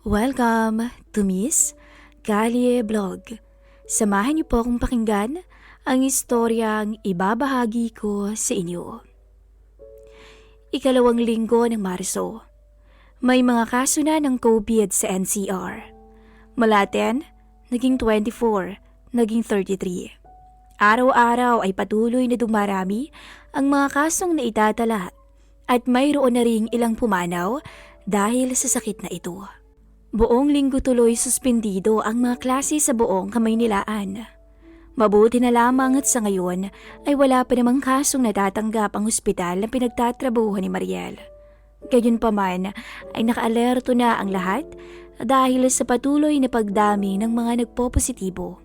Welcome to Miss Kalye Vlog. Samahan niyo po akong pakinggan ang istoryang ibabahagi ko sa inyo. Ikalawang linggo ng Marso. May mga kaso na ng COVID sa NCR. Mula 10, naging 24, naging 33. Araw-araw ay patuloy na dumarami ang mga kasong naitatala at mayroon na ring ilang pumanaw dahil sa sakit na ito. Buong linggo tuloy suspendido ang mga klase sa buong Kamaynilaan. Mabuti na lamang at sa ngayon ay wala pa namang kasong natatanggap ang ospital na pinagtatrabuhan ni Mariel. Gayunpaman ay nakaalerto na ang lahat dahil sa patuloy na pagdami ng mga nagpopositibo.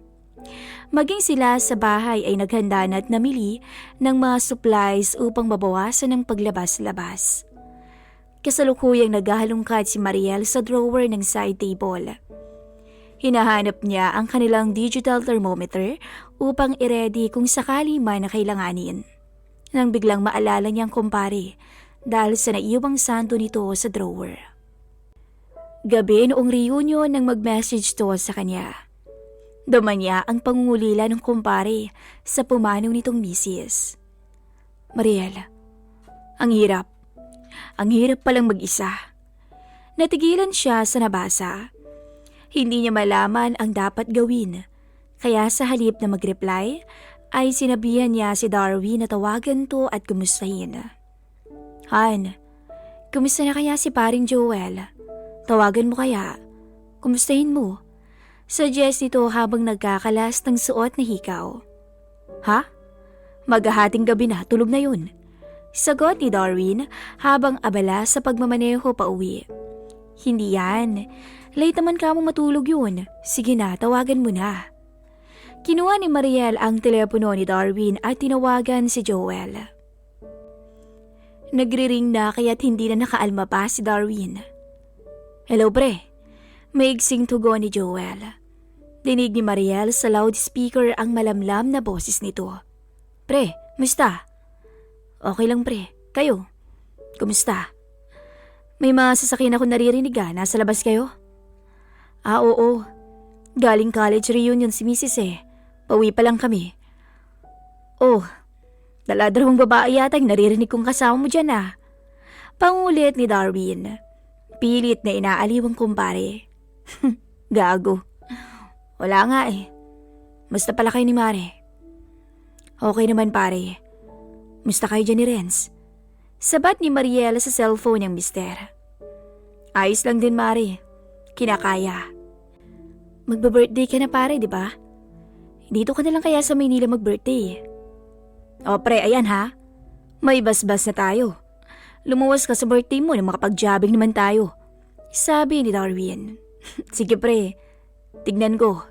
Maging sila sa bahay ay naghanda na at namili ng mga supplies upang mabawasan ang paglabas-labas. Kasalukuyang naghahalungkat si Mariel sa drawer ng side table. Hinahanap niya ang kanilang digital thermometer upang i-ready kung sakali man na kailanganin. Nang biglang maalala niyang kumpare dahil sa naiwang santo nito sa drawer. Gabi noong reunion nang mag-message to sa kanya. Dama niya ang pangungulila ng kumpare sa pumanaw nitong misis. Mariel, ang hirap. Ang hirap palang mag-isa. Natigilan siya sa nabasa. Hindi niya malaman ang dapat gawin. Kaya sa halip na mag-reply, ay sinabihan niya si Darwin na tawagan to at kumustahin. Han, kumusta na kaya si paring Joel? Tawagan mo kaya? Kumustahin mo? Suggest nito habang nagkakalas ng suot na hikaw. Ha? Maghahating gabi na, tulog na yun. Sagot ni Darwin habang abala sa pagmamaneho pa uwi. Hindi yan. Late naman ka mo matulog yun. Sige na, tawagan mo na. Kinuha ni Mariel ang telepono ni Darwin at tinawagan si Joel. Nagriring na kaya't hindi na nakaalma pa si Darwin. Hello pre, maigsing tugo ni Joel. Dinig ni Mariel sa loudspeaker ang malamlam na boses nito. Pre, musta? Okay lang pre. Kayo? Kumusta? May mga sasakyan ako naririnig ah. Nasa labas kayo? Ah, oo. Galing college reunion si Mrs. eh. Pauwi pa lang kami. Oh, daladrahong babae yata yung naririnig kong kasama mo dyan ah. Pangulit ni Darwin. Pilit na inaaliw ang kumpare. Gago. Wala nga eh. Musta pala kayo ni Mare? Okay naman pare. Musta kayo dyan ni Renz? Sabat ni Mariela sa cellphone ng mister. Ayos lang din, Mari. Kinakaya. Magba-birthday ka na pare, di ba? Dito ka na lang kaya sa Maynila mag-birthday. O pre, ayan ha. May basbas na tayo. Lumuwas ka sa birthday mo na makapag-jobbing naman tayo. Sabi ni Darwin. Sige pre, tignan ko.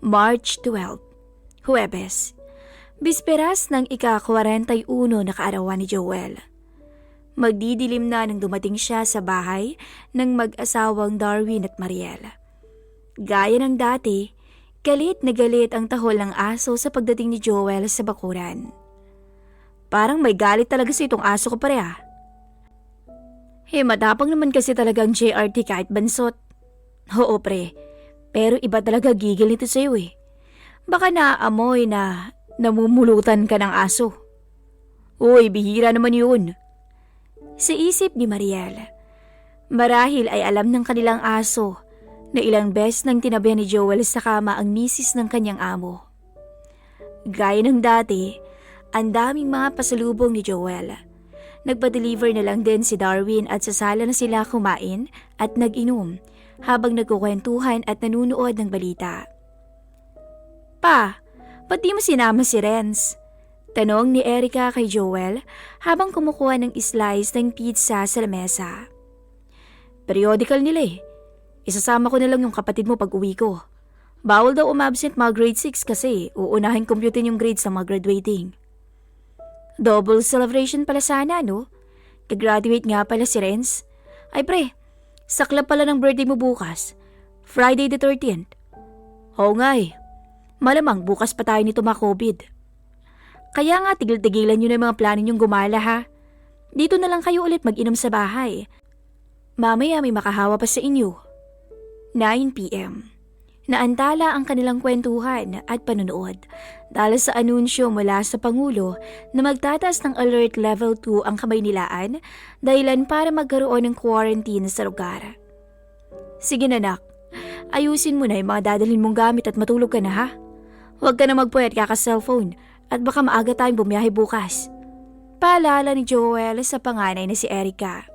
March 12, Huwebes. Bisperas ng ika-41 na kaarawan ni Joel. Magdidilim na nang dumating siya sa bahay ng mag-asawang Darwin at Mariel. Gaya ng dati, galit na galit ang tahol ng aso sa pagdating ni Joel sa bakuran. Parang may galit talaga sa itong aso ko pare ah. Eh, matapang naman kasi talagang JRT kahit bansot. Oo pre, pero iba talaga gigil nito sa'yo eh. Baka naaamoy na namumulutan ka ng aso. Uy, bihira naman yun. Sa isip ni Mariel, marahil ay alam ng kanilang aso na ilang beses nang tinabihan ni Joel sa kama ang misis ng kanyang amo. Gaya ng dati, ang daming mga pasalubong ni Joel. Nagpa-deliver na lang din si Darwin at sa sala na sila kumain at nag-inom habang nagkukwentuhan at nanunood ng balita. Pa, ba't di mo sinama si Renz? Tanong ni Erica kay Joel habang kumukuha ng slice ng pizza sa lamesa. Periodical nila eh. Isasama ko na lang yung kapatid mo pag uwi ko. Bawal daw umabsent mga grade 6 kasi uunahin computin yung grades ng mga graduating. Double celebration pala sana, no? Kagraduate nga pala si Renz. Ay pre, sakla pala ng birthday mo bukas. Friday the 13th. Oo nga eh. Malamang bukas pa tayo nito ma-COVID. Kaya nga tigil-tigilan nyo na yung mga plano nyong gumala ha. Dito na lang kayo ulit mag-inom sa bahay. Mamaya may makahawa pa sa inyo. 9pm. Naantala ang kanilang kwentuhan at panunood dahil sa anunsyo mula sa Pangulo na magtatas ng Alert Level 2 ang Kamaynilaan dahilan para magkaroon ng quarantine sa lugar. Sige na nak, ayusin mo na yung mga dadalhin mong gamit at matulog ka na ha. Huwag ka na magpuyat kaka-cellphone at baka maaga tayong bumiyahe bukas. Paalala ni Joel sa panganay na si Erica.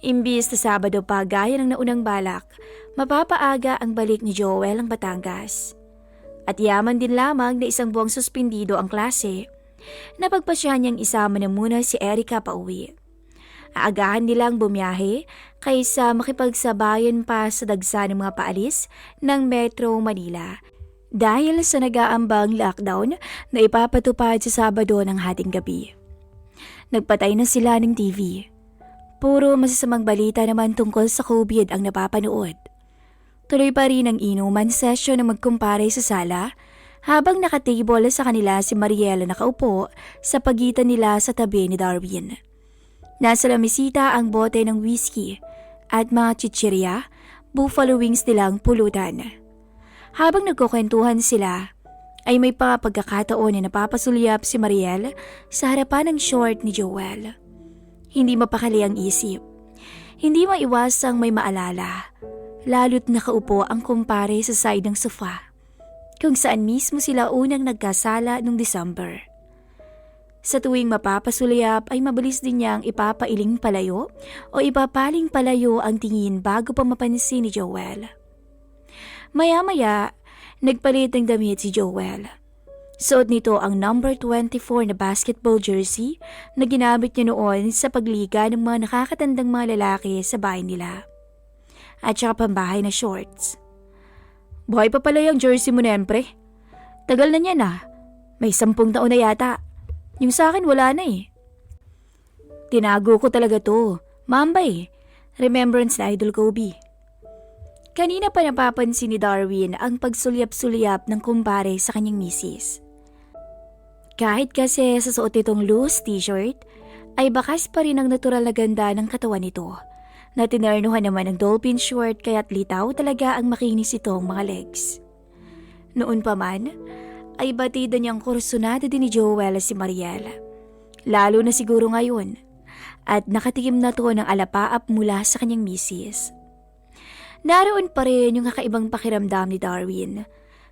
Imbis na Sabado pa gaya ng naunang balak, mapapaaga ang balik ni Joel ang Batangas. At yaman din lamang na isang buwang suspindido ang klase, napagpasya niyang isama na muna si Erica pa uwi. Aagahan nilang bumiyahe kaysa makipagsabayan pa sa dagsa ng mga paalis ng Metro Manila dahil sa nag-aambang lockdown na ipapatupad sa Sabado ng hating gabi. Nagpatay na sila ng TV. Puro masasamang balita naman tungkol sa COVID ang napapanood. Tuloy pa rin ang inuman session na magkumpare sa sala habang nakatable sa kanila si Mariela nakaupo sa pagitan nila sa tabi ni Darwin. Nasa lamisita ang bote ng whiskey at mga chichirya, buffalo wings nilang pulutan. Habang nagkukwentuhan sila, ay may pa pagkakataon na napapasulyap si Mariel sa harapan ng short ni Joel. Hindi mapakali ang isip. Hindi maiwasang may maalala, lalo't nakaupo ang kumpare sa side ng sofa, kung saan mismo sila unang nagkasala noong December. Sa tuwing mapapasulyap ay mabilis din niyang ipapailing palayo o ipapaling palayo ang tingin bago pa mapansin ni Joel. Maya-maya, nagpalit ng damit si Joel. Suot nito ang number 24 na basketball jersey na ginamit niya noon sa pagliga ng mga nakakatandang mga lalaki sa bahay nila. At saka pambahay na shorts. Buhay pa pala yung jersey mo na. Tagal na niya na. May sampung taon na yata. Yung sa akin wala na eh. Tinago ko talaga to. Mambay. Remembrance na Idol Kobe. Kanina pa napapansin ni Darwin ang pagsulyap-sulyap ng kumpare sa kanyang misis. Kahit kasi sa suot nitong loose t-shirt, ay bakas pa rin ang natural na ganda ng katawan nito. Na tinernuhan naman ng dolphin short kaya't litaw talaga ang makinis itong mga legs. Noon pa man, ay batida niyang kursunada din ni Joel si Mariel. Lalo na siguro ngayon, at nakatikim na to ng alapaap mula sa kanyang misis. Naroon pa rin yung kakaibang pakiramdam ni Darwin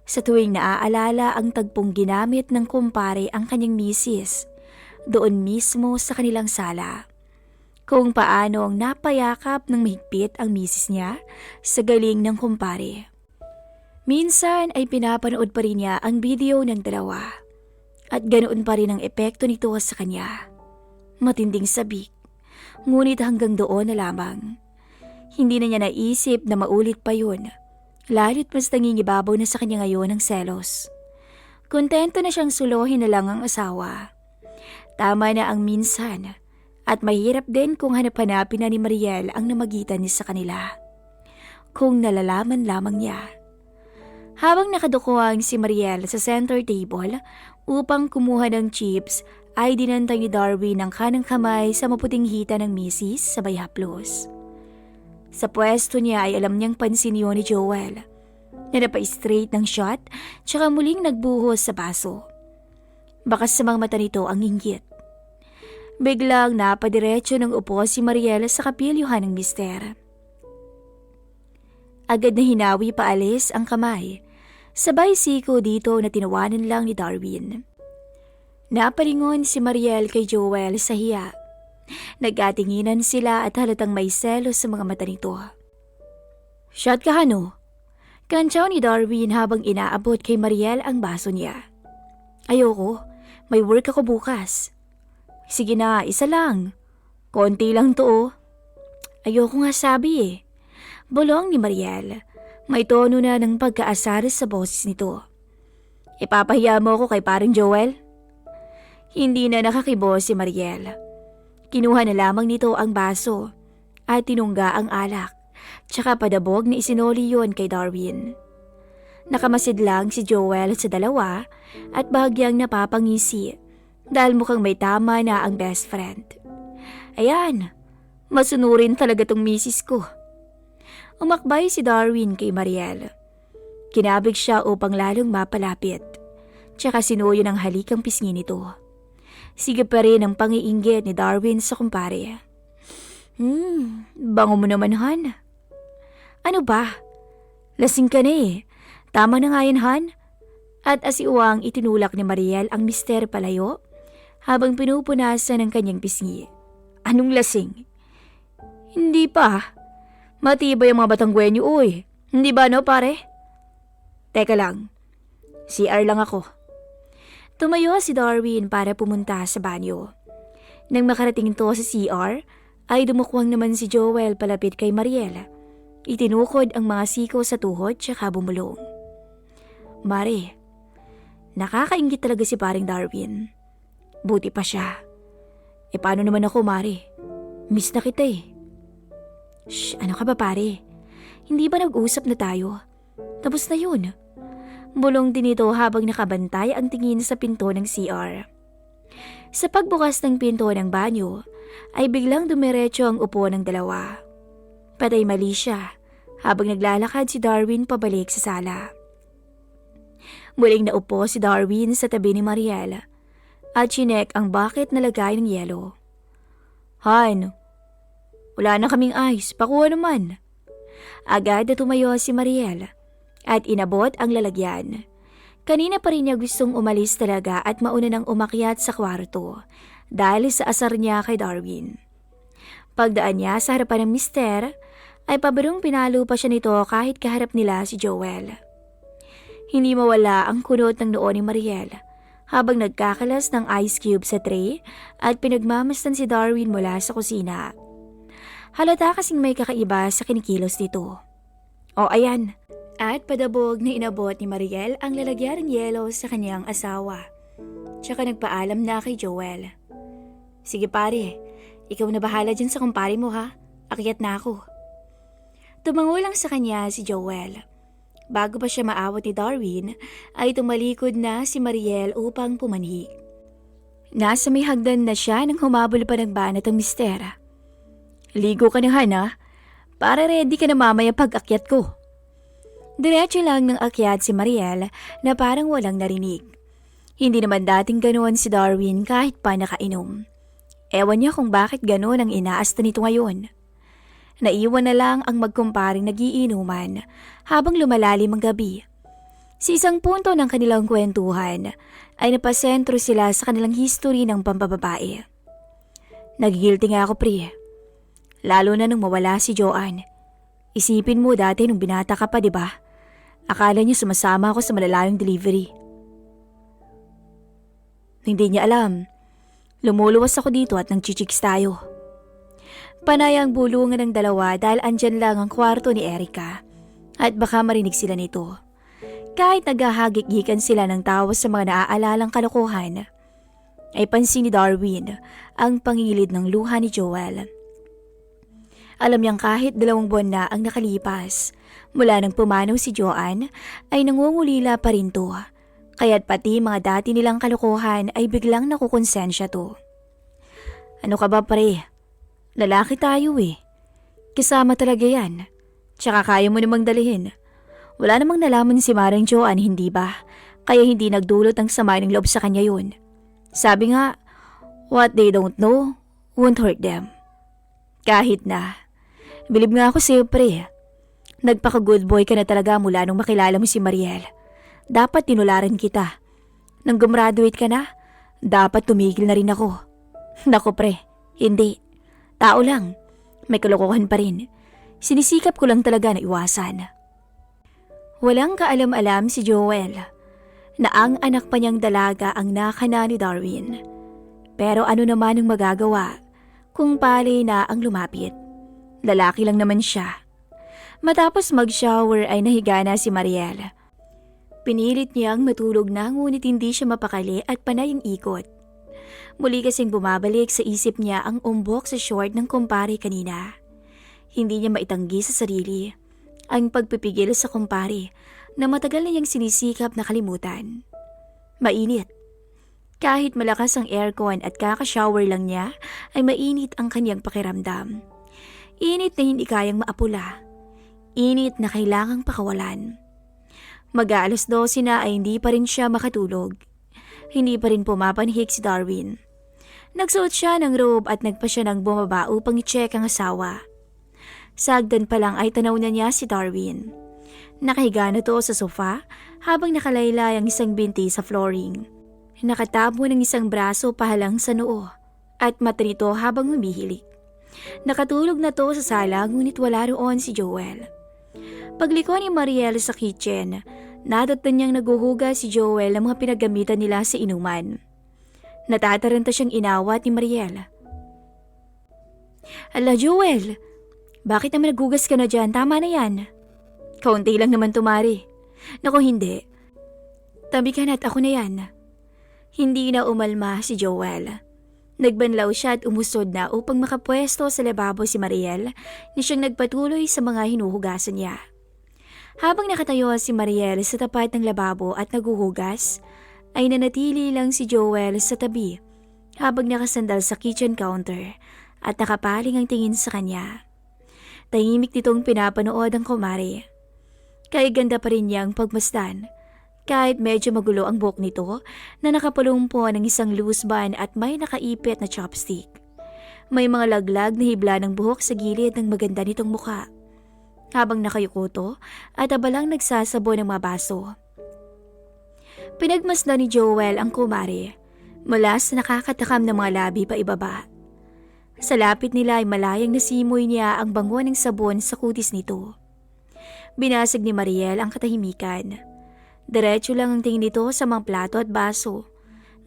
sa tuwing naaalala ang tagpong ginamit ng kumpare ang kanyang misis doon mismo sa kanilang sala. Kung paano ang napayakap ng mahigpit ang misis niya sa galing ng kumpare. Minsan ay pinapanood pa rin niya ang video ng dalawa at ganoon pa rin ang epekto nito sa kanya. Matinding sabik, ngunit hanggang doon na lamang. Hindi na niya naisip na maulit pa yun, lalo't mas nangingibabaw na sa kanya ngayon ang selos. Kontento na siyang suluhin na lang ang asawa. Tama na ang minsan at mahirap din kung hanap-hanapin na ni Mariel ang namagitan niya sa kanila. Kung nalalaman lamang niya. Habang nakadukuhang si Mariel sa center table upang kumuha ng chips ay dinantay ni Darwin ang kanang kamay sa maputing hita ng misis sa bayhaplos. Sa pwesto niya ay alam niyang pansin yun ni Joel na napa-straight ng shot tsaka muling nagbuhos sa baso. Bakas sa mga mata nito ang inggit. Biglang napadiretso ng upo si Mariela sa kapilyuhan ng mister. Agad na hinawi paalis ang kamay. Sabay siko dito na tinawanan lang ni Darwin. Napalingon si Mariel kay Joel sa hiya. Nagatinginan sila at halatang may selos sa mga mata nito. Shot ka hano? Kantsaw ni Darwin habang inaabot kay Mariel ang baso niya. Ayoko, may work ako bukas. Sige na, isa lang. Konti lang to oh. Ayoko nga sabi eh. Bulong ni Mariel. May tono na ng pagkaasares sa boses nito. Ipapahiya mo ako kay paring Joel? Hindi na nakakibo si Mariel. Kinuha na lamang nito ang baso at tinungga ang alak, tsaka padabog na isinoli yon kay Darwin. Nakamasid lang si Joel sa dalawa at bahagyang napapangisi dahil mukhang may tama na ang best friend. Ayan, masunurin talaga tong misis ko. Umakbay si Darwin kay Mariel. Kinabig siya upang lalong mapalapit. Tsaka sinuyo ng halik ang pisngi nito. Sige pa rin ang pangiinggit ni Darwin sa kumpare. Hmm, bango mo naman, Han. Ano ba? Lasing ka na eh. Tama na nga yan, Han. At asiuwang itinulak ni Mariel ang mister palayo habang pinupunasan ng kanyang pisngi. Anong lasing? Hindi pa. Matibay ang mga batang gwenyo, uy. Hindi ba no, pare? Teka lang. CR lang ako. Tumayo si Darwin para pumunta sa banyo. Nang makarating to sa CR, ay dumukwang naman si Joel palapit kay Mariel. Itinukod ang mga siko sa tuhod tsaka bumulong. Mare, nakakaingit talaga si paring Darwin. Buti pa siya. E paano naman ako, Mare? Miss na kita eh. Shh, ano ka ba pare? Hindi ba nag-usap na tayo? Tapos na yun. Bulong din ito habang nakabantay ang tingin sa pinto ng CR. Sa pagbukas ng pinto ng banyo, ay biglang dumiretso ang upo ng dalawa. Patay mali siya habang naglalakad si Darwin pabalik sa sala. Muling naupo si Darwin sa tabi ni Mariel at chinek ang bucket na lagay ng yelo. Han, wala na kaming ice, pakuha naman. Agad na tumayo si Mariel at inabot ang lalagyan. Kanina pa rin niya gustong umalis talaga at mauna nang umakyat sa kwarto dahil sa asar niya kay Darwin. Pagdaan niya sa harapan ng mister, ay pabarong pinalo pa siya nito kahit kaharap nila si Joel. Hindi mawala ang kunot ng noo ni Mariel habang nagkakalas ng ice cube sa tray at pinagmamastan si Darwin mula sa kusina. Halata kasing may kakaiba sa kinikilos nito. O ayan, at padabog na inabot ni Mariel ang lalagyan ng yelo sa kanyang asawa. Tsaka nagpaalam na kay Joel. Sige pare, ikaw na bahala dyan sa kumpare mo ha. Akyat na ako. Tumango lang sa kanya si Joel. Bago pa siya maawat ni Darwin, ay tumalikod na si Mariel upang pumanhik. Nasa may hagdan na siya nang humabol pa ng banat ang mistera. Ligo ka na hana, para ready ka na mamaya pag-akyat ko. Diretso lang ng akyat si Mariel na parang walang narinig. Hindi naman dating ganoon si Darwin kahit pa nakainom. Ewan niya kung bakit ganoon ang inaasta nito ngayon. Naiwan na lang ang magkumparing nagiinuman habang lumalalim ang gabi. Sa isang punto ng kanilang kwentuhan ay napasentro sila sa kanilang history ng pambababae. Nagigilty nga ako pre. Lalo na nung mawala si Joanne. Isipin mo dati nung binata ka pa, di ba? Akala niya sumasama ako sa malalayong delivery. Hindi niya alam. Lumuluwas ako dito at nang chichiks tayo. Panay ang bulungan ng dalawa dahil andyan lang ang kwarto ni Erika. At baka marinig sila nito. Kahit naghahagik-gikan sila ng tawa sa mga naaalalang kalokohan, ay pansin ni Darwin ang pangilid ng luha ni Joel. Alam niyang kahit dalawang buwan na ang nakalipas, mula nang pumanaw si Joanne, ay nangungulila pa rin to. Kaya't pati mga dati nilang kalokohan ay biglang nakukonsensya to. Ano ka ba pre? Lalaki tayo eh. Kasama talaga yan. Tsaka kaya mo namang dalihin. Wala namang nalaman si Marang Joanne, hindi ba? Kaya hindi nagdulot ang sama ng loob sa kanya yun. Sabi nga, what they don't know won't hurt them. Kahit na. Bilib nga ako sa'yo pre. Nagpaka-good boy ka na talaga mula nung makilala mo si Mariel. Dapat tinularan kita. Nang gumraduate ka na, dapat tumigil na rin ako. Nako pre, hindi. Tao lang. May kalokohan pa rin. Sinisikap ko lang talaga na iwasan. Walang kaalam-alam si Joel na ang anak pa niyang dalaga ang nakana ni Darwin. Pero ano naman ang magagawa kung pali na ang lumapit? Lalaki lang naman siya. Matapos mag-shower ay nahiga na si Mariel. Pinilit niyang matulog na ngunit hindi siya mapakali at panay ang ikot. Muli kasing bumabalik sa isip niya ang umbok sa short ng kumpare kanina. Hindi niya maitanggi sa sarili ang pagpipigil sa kumpare na matagal na niyang sinisikap na kalimutan. Mainit. Kahit malakas ang aircon at kaka-shower lang niya, ay mainit ang kanyang pakiramdam. Init na hindi kayang maapula. Init na kailangang pakawalan. Mag-aalas 12 na ay hindi pa rin siya makatulog. Hindi pa rin pumapanhik si Darwin. Nagsuot siya ng robe at nagpa siya ng bumaba upang i-check ang asawa. Sagdan pa lang ay tanaw na niya si Darwin. Nakahiga na to sa sofa habang nakalaylay ang isang binti sa flooring. Nakatabo ng isang braso pahalang sa noo at mata nito habang humihilik. Nakatulog na to sa sala ngunit wala roon si Joel. Pagliko ni Mariel sa kitchen, nadatnan niyang naguhuga si Joel ang mga pinagamitan nila sa inuman. Natataranta siyang inawat ni Mariel. Ala Joel, bakit naman nagugas ka na dyan? Tama na yan. Kaunti lang naman tumari. Naku hindi. Tabi ka na't ako na yan. Hindi na umalma si Joel. Nagbanlaw siya at umusod na upang makapwesto sa lababo si Mariel na siyang nagpatuloy sa mga hinuhugasan niya. Habang nakatayo si Mariel sa tapat ng lababo at naguhugas, ay nanatili lang si Joel sa tabi habang nakasandal sa kitchen counter at nakapaling ang tingin sa kanya. Tahimik nitong pinapanood ang kumari. Kaya ganda pa rin niyang pagmasdan kahit medyo magulo ang buhok nito na nakapulong po ng isang loose band at may nakaipit na chopstick. May mga laglag na hibla ng buhok sa gilid ng maganda nitong mukha. Habang nakayuko to at abalang nagsasabo ng mga baso. Pinagmasdan ni Joel ang kumari mula sa nakakatakam ng mga labi pa ibaba. Sa lapit nila ay malayang nasimoy niya ang bango ng sabon sa kutis nito. Binasag ni Mariel ang katahimikan. Diretso lang ang tingin nito sa mga plato at baso.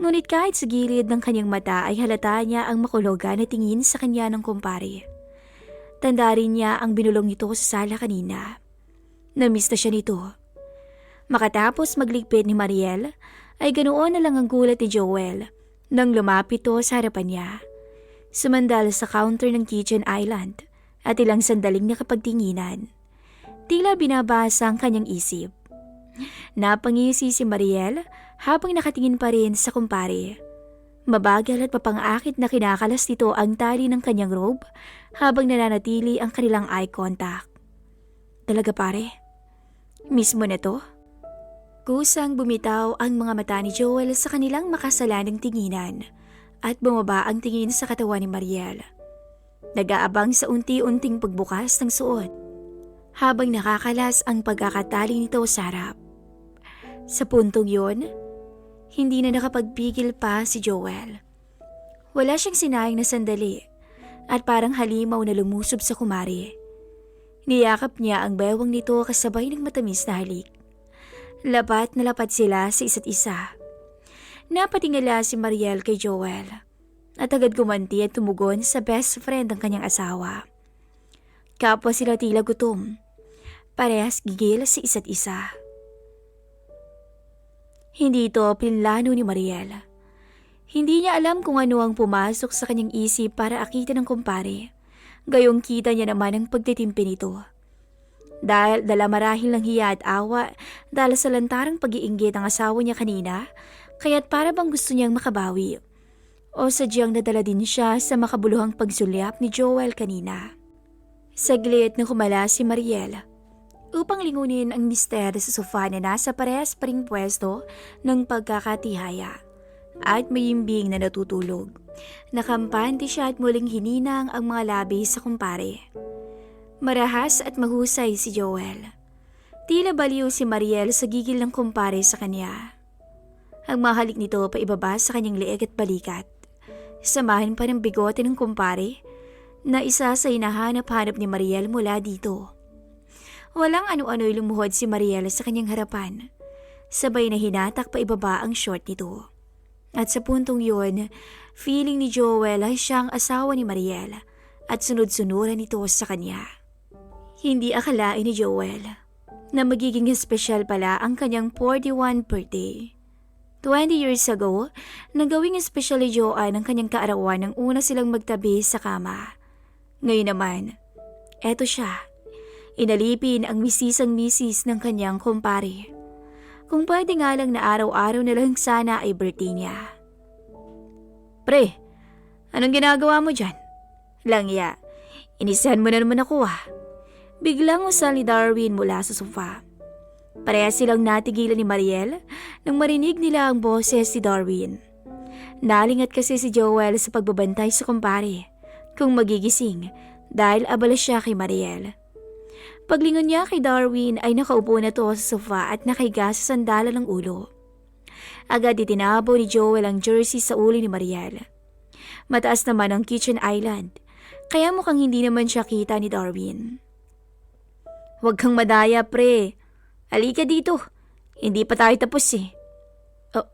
Ngunit kahit sa gilid ng kanyang mata ay halata niya ang makuloga na tingin sa kanya ng kumpare. Tanda rin niya ang binulong nito sa sala kanina. Namiss na siya nito. Makatapos magligpit ni Mariel, ay ganoon na lang ang gulat ni Joel nang lumapit to sa harapan niya. Sumandal sa counter ng kitchen island at ilang sandaling nakapagtinginan. Tila binabasa ang kanyang isip. Napangisi si Mariel habang nakatingin pa rin sa kumpare. Mabagal at mapangakit na kinakalas nito ang tali ng kanyang robe habang nananatili ang kanilang eye contact. Talaga pare? Mismo na to? Kusang bumitaw ang mga mata ni Joel sa kanilang makasalanang tinginan at bumaba ang tingin sa katawan ni Mariel. Nag-aabang sa unti-unting pagbukas ng suot habang nakakalas ang pagkakatali nito sa harap. Sa puntong yon, hindi na nakapagpigil pa si Joel. Wala siyang sinayang na sandali at parang halimaw na lumusob sa kumari. Niyakap niya ang bewang nito kasabay ng matamis na halik. Lapat na lapat sila sa isa't isa. Napatingala si Mariel kay Joel at agad gumanti at tumugon sa best friend ng kanyang asawa. Kapwa sila tila gutom. Parehas gigil sa isa't isa. Hindi ito pinlano ni Mariela. Hindi niya alam kung ano ang pumasok sa kanyang isip para akitan ng kumpare. Gayong kita niya naman ang pagtitimpi nito. Dahil dala marahil ng hiya at awa dahil sa lantarang pag-iinggit ng asawa niya kanina, kaya't para bang gusto niyang makabawi. O sadyang nadala din siya sa makabuluhang pagsulyap ni Joel kanina. Saglit na kumala si Mariela upang lingunin ang mister sa sofa na nasa parehas pa ring pwesto ng pagkakatihaya at mayimbing na natutulog. Nakampante siya at muling hininang ang mga labi sa kumpare. Marahas at mahusay si Joel. Tila baliw si Mariel sa gigil ng kumpare sa kanya. Ang mahalik nito pa ibaba sa kanyang leeg at balikat. Samahin pa ng bigote ng kumpare na isa sa hinahanap-hanap ni Mariel mula dito. Walang ano-ano'y lumuhod si Mariela sa kanyang harapan. Sabay na hinatak pa ibaba ang short nito. At sa puntong yun, feeling ni Joel ay siyang asawa ni Mariela at sunod-sunuran nito sa kanya. Hindi akalain ni Joel na magiging espesyal pala ang kanyang 41 birthday. 20 years ago, nagawing espesyal ni Joanne ang kanyang kaarawan nang una silang magtabi sa kama. Ngayon naman, eto siya Inalipin ang misisang misis ng kanyang kumpare. Kung pwede nga lang na araw-araw na lang sana ay birthday niya. Pre, anong ginagawa mo dyan? Langya, inisahan mo na naman ako ah. Biglang usal ni Darwin mula sa sofa. Pareha silang natigilan ni Mariel nang marinig nila ang boses si Darwin. Nalingat kasi si Joel sa pagbabantay sa kumpare kung magigising dahil abala siya kay Mariel. Paglingon niya kay Darwin ay nakaupo na to sa sofa at nakahiga sa sandalan ng ulo. Agad itinabo ni Joel ang jersey sa ulo ni Mariel. Mataas naman ang kitchen island, kaya mukhang hindi naman siya kita ni Darwin. Huwag kang madaya, pre. Halika dito. Hindi pa tayo tapos eh. Oh,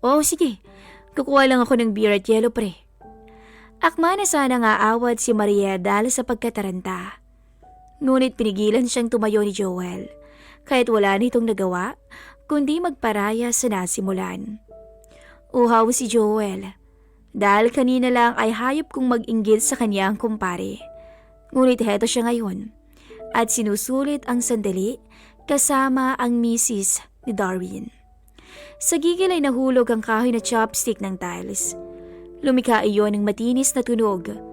oh sige. Kukuha lang ako ng beer at yellow, pre. Akma na sana nga awad si Maria dahil sa pagkataranta. Ngunit pinigilan siyang tumayo ni Joel. Kahit wala nitong nagawa, kundi magparaya sa nasimulan. Uhaw si Joel. Dahil kanina lang ay hayop kong mag-inggit sa kanyang kumpare. Ngunit heto siya ngayon. At sinusulit ang sandali kasama ang misis ni Darwin. Sa gigil ay nahulog ang kahoy na chopstick ng tiles. Lumika iyon ng matinis na tunog.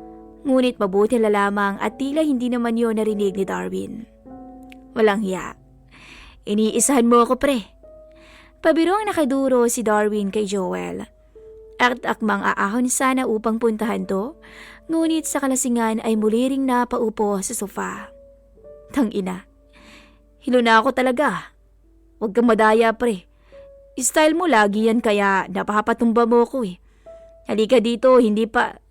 Ngunit mabuti na lamang at tila hindi naman yon narinig ni Darwin. Walang hiya. Iniisahan mo ako pre. Pabiro ang nakaduro si Darwin kay Joel. At akmang aahon sana upang puntahan to, ngunit sa kalasingan ay muli ring napaupo sa sofa. Tang ina. Hilo na ako talaga. Huwag kang madaya pre. Style mo lagi yan kaya napapatumba mo ko eh. Halika dito, hindi pa...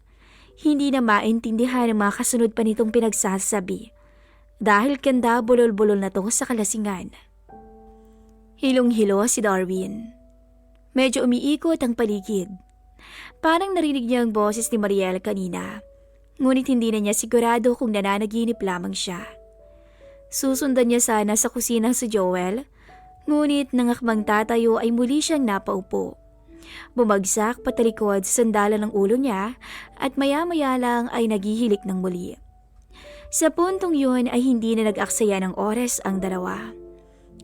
Hindi na maintindihan ang mga kasunod pa nitong pinagsasabi. Dahil kanda bulol-bulol na to sa kalasingan. Hilong-hilo si Darwin. Medyo umiikot ang paligid. Parang narinig niya ang boses ni Mariel kanina. Ngunit hindi na niya sigurado kung nananaginip lamang siya. Susundan niya sana sa kusina si Joel, ngunit nangakmang tatayo ay muli siyang napaupo. Bumagsak patalikod sa sandalan ng ulo niya at maya-maya lang ay naghihilik ng muli. Sa puntong yun ay hindi na nag-aksaya ng oras ang dalawa.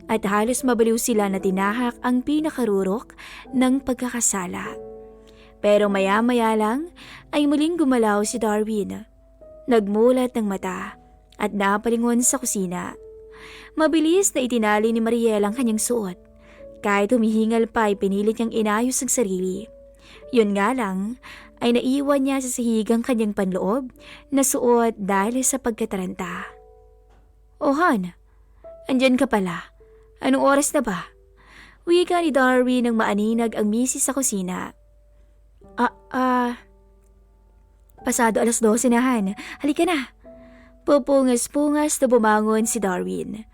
At halos mabaliw sila na tinahak ang pinakarurok ng pagkakasala. Pero maya-maya lang ay muling gumalaw si Darwin. Nagmulat ng mata at napalingon sa kusina. Mabilis na itinali ni Mariel ang kanyang suot. Kahit humihingal pa ay pinilit niyang inayos ang sarili. Yun nga lang, ay naiwan niya sa sihigang kanyang panloob na suot dahil sa pagkataranta. Oh Han, andyan ka pala. Anong oras na ba? Wika ni Darwin nang maaninag ang misis sa kusina. Ah, ah... Pasado alas 12 na Han. Halika na. Pupungas-pungas na bumangon si Darwin.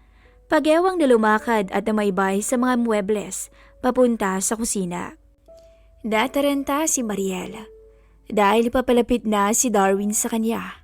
Pagewang na lumakad at namaybay sa mga muebles papunta sa kusina. Nataranta si Mariel dahil papalapit na si Darwin sa kanya.